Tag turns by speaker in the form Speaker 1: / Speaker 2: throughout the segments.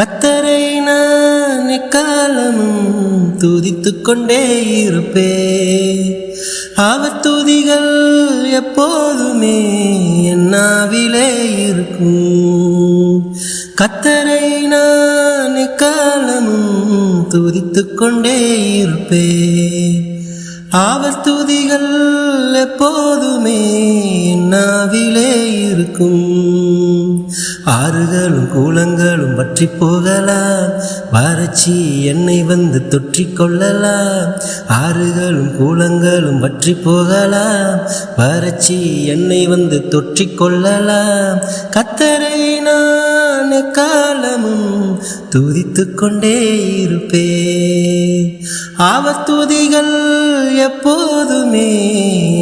Speaker 1: கத்தரை நான் எக்காலமும் துதித்து கொண்டே இருப்பே. அவர் துதிகள் எப்போதுமே என்னாவிலே இருக்கும். கத்தரை நான் எக்காலமும் துதித்து கொண்டே இருப்பே. அவர் துதிகள் எப்போதுமே என்னாவிலே இருக்கும். ஆறுகளும் கூலங்களும் வற்றி போகலாம். வறட்சி என்னை வந்து தொற்றி கொள்ளலாம். ஆறுகளும் கூலங்களும் வற்றி போகலாம். வறட்சி என்னை வந்து தொற்றி கொள்ளலாம். கத்தரை நான் காலமும் துதித்து கொண்டே இருப்பே அவத்துதிகள் எப்போதுமே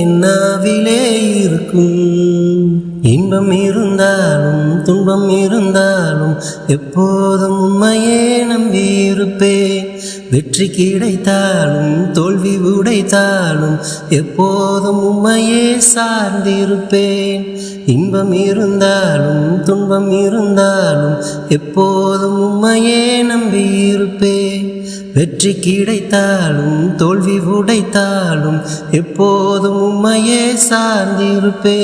Speaker 1: நாவிலே இருக்கும். இன்பம் இருந்தாலும் துன்பம் இருந்தாலும் எப்போதும் உண்மையே நம்பியிருப்பேன். வெற்றி கிடைத்தாலும் தோல்வி உடைத்தாலும் எப்போதும் உண்மையே சார்ந்திருப்பேன். இன்பம் இருந்தாலும் துன்பம் இருந்தாலும் எப்போதும் உண்மையே நம்பியிருப்பேன். வெற்றி கிடைத்தாலும் தோல்வி உடைத்தாலும் எப்போதும் உண்மையே சார்ந்திருப்பே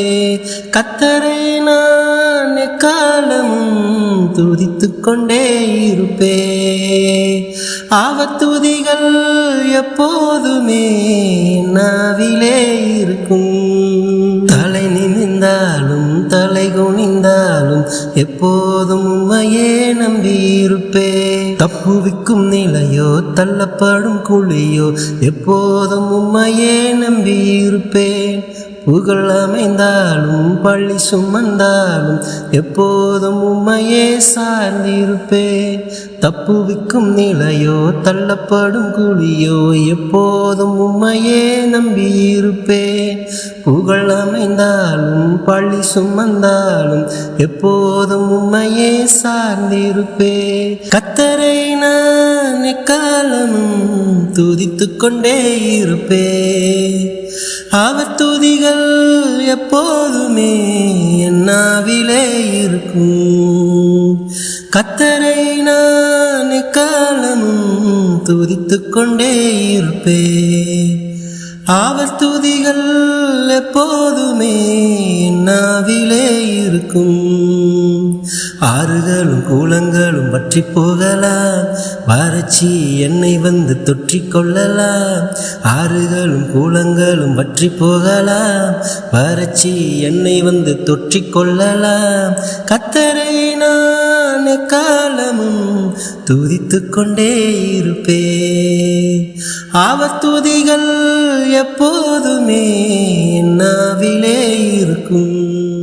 Speaker 1: கத்தரை நான் எக்காலமும் துதித்து கொண்டே இருப்பே ஆவத்துதிகள் எப்போதுமே நாவிலே இருக்கும். தலை நிமிந்தாலும் தலை குனிந்தாலும் எப்போதும் உண்மையே நம்பியிருப்பே. தப்புவிக்கும் நிலையோ தள்ளப்படும் குழியோ எப்போதும் உண்மையே நம்பியிருப்பேன் புகழ் அமைந்தாலும் பள்ளி சுமந்தாலும் எப்போதும் உண்மையே சார்ந்திருப்பேன். தப்புவிக்கும் நிலையோ தள்ளப்படும் குழியோ எப்போதும் உண்மையே நம்பியிருப்பேன். புகழ் அமைந்தாலும் பள்ளி சுமந்தாலும் எப்போதும் உண்மையே சார்ந்திருப்பே கத்தரை நான் எக்காலமும் துதித்து கொண்டே இருப்பே. அவர் துதிகள் எப்போதுமே என்னாவிலே இருக்கும். கத்தரை நான் எக்காலமும் துதித்து கொண்டே இருப்பே. அவர் துதிகள் எப்போதுமே நாவிலே இருக்கும். ஆறுகளும் கூலங்களும் வற்றி போகலாம். வறட்சி என்னை வந்து தொற்றிக்கொள்ளலாம் ஆறுகளும் கூலங்களும் வற்றி போகலாம். வறட்சி என்னை வந்து தொற்றிக்கொள்ளலாம் கத்தரை நான் காலமும் துதித்து கொண்டே இருப்பே அவர் துதிகள் எப்போதுமே நாவிலே இருக்கும்.